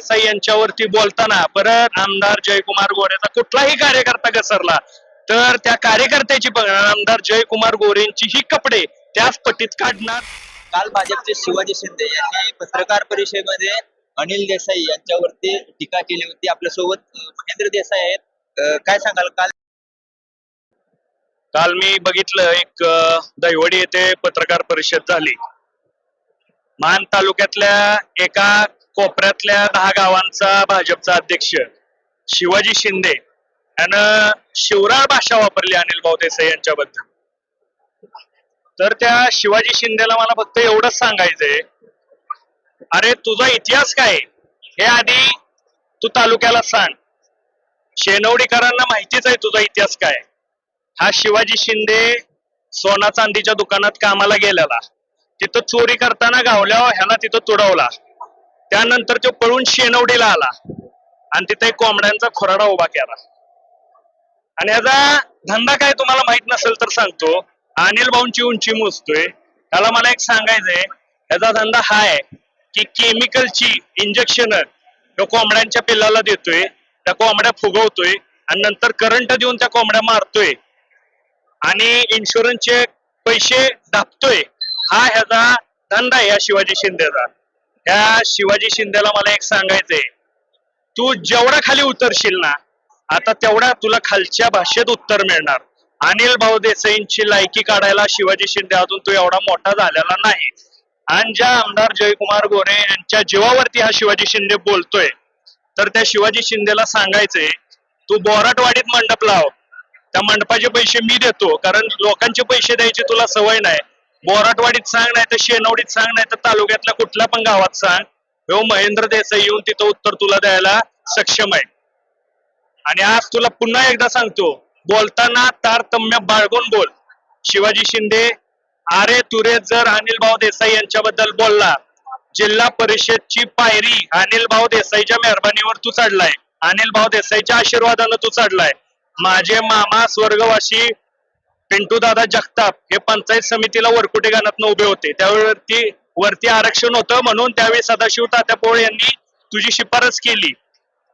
देसाई यांच्यावरती बोलताना परत आमदार जयकुमार गोरेचा कुठलाही कार्यकर्ता घसरला तर त्या कार्यकर्त्याची आमदार जयकुमार गोरेंची ही कपडे त्याच पट्टीत काढणार. काल भाजपचे शिवाजी शिंदे यांनी पत्रकार परिषदेमध्ये अनिल देसाई यांच्यावरती टीका केली होती. आपल्यासोबत महेंद्र देसाई आहेत. काय सांगाल? काल काल मी बघितलं एक अ, दहिवडी येथे पत्रकार परिषद झाली. मान तालुक्यातल्या एका कोपऱ्यातल्या दहा गावांचा भाजपचा अध्यक्ष शिवाजी शिंदे यानं शिवराळ भाषा वापरली अनिल भाऊ देसाई यांच्याबद्दल. तर त्या शिवाजी शिंदेला मला फक्त एवढंच सांगायचंय अरे तुझा इतिहास काय हे आधी तू तालुक्याला सांग. शेनवडीकरांना माहितीच आहे तुझा इतिहास काय हा शिवाजी शिंदे सोना चांदीच्या दुकानात कामाला गेलेला. तिथं चोरी करताना गावल्यावर ह्याला तिथं तुडवला. त्यानंतर तो पळून शेनवडीला आला. आणि तिथे कोंबड्यांचा खुराडा उभा केला. आणि याचा धंदा काय तुम्हाला माहीत नसेल तर सांगतो. अनिल भाऊंची उंची मोजतोय. त्याला मला एक सांगायचंय. याचा धंदा हा आहे की केमिकलची इंजेक्शन तो कोंबड्यांच्या पिल्लाला देतोय. त्या कोंबड्या फुगवतोय. आणि नंतर करंट देऊन त्या कोंबड्या मारतोय. आणि इन्शुरन्सचे पैसे दाबतोय. हा ह्याचा धंदा आहे या शिवाजी शिंदेचा. त्या शिवाजी शिंदेला मला एक सांगायचंय. तू जेवढा खाली उतरशील ना आता तेवढा तुला खालच्या भाषेत उत्तर मिळणार. अनिल भाऊ देसाईंची लायकी काढायला शिवाजी शिंदे अजून तो एवढा मोठा झालेला नाही. आणि ज्या आमदार जयकुमार गोरे यांच्या जीवावरती हा शिवाजी शिंदे बोलतोय तर त्या शिवाजी शिंदेला सांगायचंय तू बोराटवाडीत मंडप लाव त्या मंडपाचे पैसे मी देतो कारण लोकांचे पैसे द्यायची तुला सवय नाही. बोराटवाडीत सांग नाही तर शेनवडीत सांग नाही तर तालुक्यातल्या कुठल्या पण गावात सांग. हो महेंद्र देसाई येऊन तिथं उत्तर तुला द्यायला सक्षम आहे. आणि आज तुला पुन्हा एकदा सांगतो बोलताना तारतम्य बाळगून बोल. शिवाजी शिंदे आरे तुरे जर अनिल भाऊ देसाई यांच्याबद्दल बोलला जिल्हा परिषदची पायरी अनिल भाऊ देसाईच्या मेहरबानीवर तू चढलाय. अनिल भाऊ देसाईच्या आशीर्वादानं तू चढलाय. माझे मामा स्वर्गवासी पिंटू दादा जगताप हे पंचायत समितीला वरकुटे गाण्यात उभे होते. त्यावेळी वरती आरक्षण होतं म्हणून त्यावेळी सदाशिव तात्या पोळ यांनी तुझी शिफारस केली.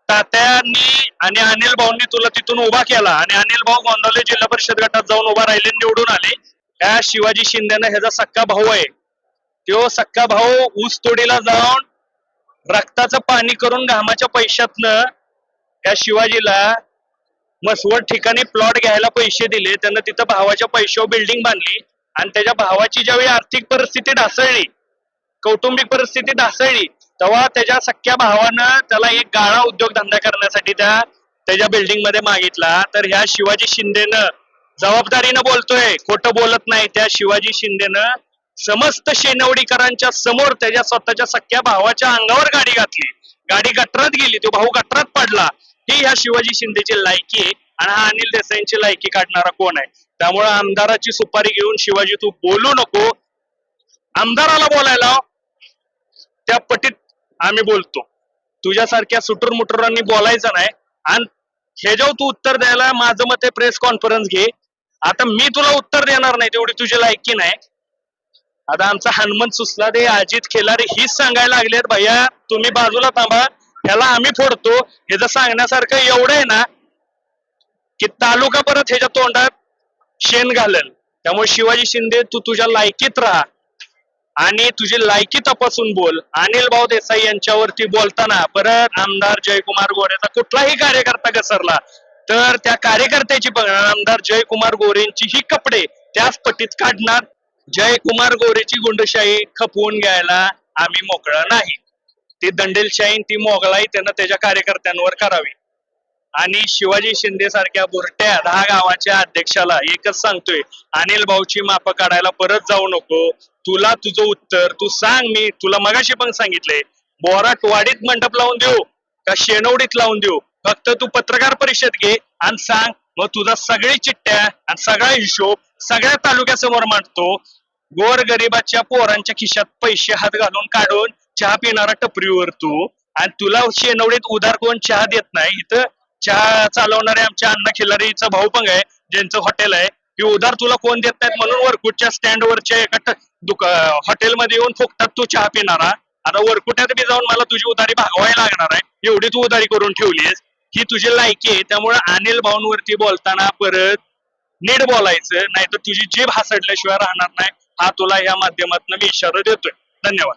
तात्यांनी आणि अनिल भाऊंनी तुला तिथून उभा केला आणि अनिल भाऊ गोंदवले जिल्हा परिषद गटात जाऊन उभा राहिले निवडून आले. त्या शिवाजी शिंदेनं ह्याचा सक्का भाऊ आहे. तो सक्का भाऊ ऊस तोडीला जाऊन रक्ताचं पाणी करून घामाच्या पैशातनं त्या शिवाजीला मसवड ठिकाणी प्लॉट घ्यायला पैसे दिले. त्यांना तिथं भावाच्या पैशावर बिल्डिंग बांधली. आणि त्याच्या भावाची ज्यावेळी आर्थिक परिस्थिती ढासळली कौटुंबिक परिस्थिती ढासळली तेव्हा त्याच्या सख्या भावानं त्याला एक गाळा उद्योगधंदा करण्यासाठी त्या त्याच्या बिल्डिंगमध्ये मागितला. तर ह्या शिवाजी शिंदेनं जबाबदारीनं बोलतोय. खोटं बोलत नाही. त्या शिवाजी शिंदेनं समस्त शेनवडीकरांच्या समोर त्याच्या स्वतःच्या सख्या भावाच्या अंगावर गाडी घातली. गाडी गटरात गेली. तो भाऊ गटरात पडला. ही ह्या शिवाजी शिंदेची लायकी आहे आणि हा अनिल देसाईंची लायकी काढणारा कोण आहे? त्यामुळे आमदाराची सुपारी घेऊन शिवाजी तू बोलू नको. आमदाराला बोलायला त्या पटीत आम्ही बोलतो. तुझ्यासारख्या सुटूर मुटुरांनी बोलायचं नाही. आणि हे जेव्हा तू उत्तर द्यायला माझं मत प्रेस कॉन्फरन्स घे. आता मी तुला उत्तर देणार नाही तेवढी तुझी लायकी नाही. आता आमचा हनुमंत सुसला दे अजित खेलारे हीच सांगायला लागलेत भैया तुम्ही बाजूला थांबा. ह्याला आम्ही फोडतो. ह्याचं सांगण्यासारखं एवढं आहे ना की तालुका परत ह्याच्या तोंडात शेण घालेल. त्यामुळे शिवाजी शिंदे तू तुझ्या लायकीत राहा. आणि तुझी लायकी तपासून बोल. अनिल भाऊ देसाई यांच्यावरती बोलताना परत आमदार जयकुमार गोरेचा कुठलाही कार्यकर्ता घसरला तर त्या कार्यकर्त्याची बघणार आमदार जयकुमार गोरेंची ही कपडे त्याच पट्टीत काढणार. जयकुमार गोरेची गुंडशाही खपवून घ्यायला आम्ही मोकळं नाही. ती दंडेलशाही ती मोगलाई त्यानं त्याच्या कार्यकर्त्यांवर करावी. आणि शिवाजी शिंदे सारख्या बुरट्या दहा गावाच्या अध्यक्षाला एकच सांगतोय अनिल भाऊची माप काढायला परत जाऊ नको. तुला तुझं उत्तर तू सांग मी तुला मगाशी पण सांगितलंय. बोराटवाडीत मंडप लावून देऊ का शेणवडीत लावून देऊ? फक्त तू पत्रकार परिषद घे आणि सांग मग तुझा सगळी चिठ्ठ्या आणि सगळा हिशोब सगळ्या तालुक्यासमोर मांडतो. गोर गरिबाच्या पोरांच्या खिशात पैसे हात घालून काढून चहा पिणारा टपरीवर तू. आणि तुला शेनवडीत उधार कोण चहा देत नाही? इथं चहा चालवणारे आमच्या अण्णा खिलारीचा भाऊ पण आहे ज्यांचं हॉटेल आहे. की उधार तुला कोण देत नाही म्हणून वरकुटच्या स्टँडवरच्या एका दुका हॉटेलमध्ये येऊन फुकतात तू चहा पिणारा. आता वरकुट्यात बी जाऊन मला तुझी उधारी भागवायला लागणार आहे. एवढी तू उधारी करून ठेवलीस ही तुझी लायकी आहे. त्यामुळे अनिल भाऊंवरती बोलताना परत नीट बोलायचं. नाहीतर तुझी जीभ हासडल्याशिवाय राहणार नाही. हा तुला या माध्यमातून मी इशारा देतोय. धन्यवाद.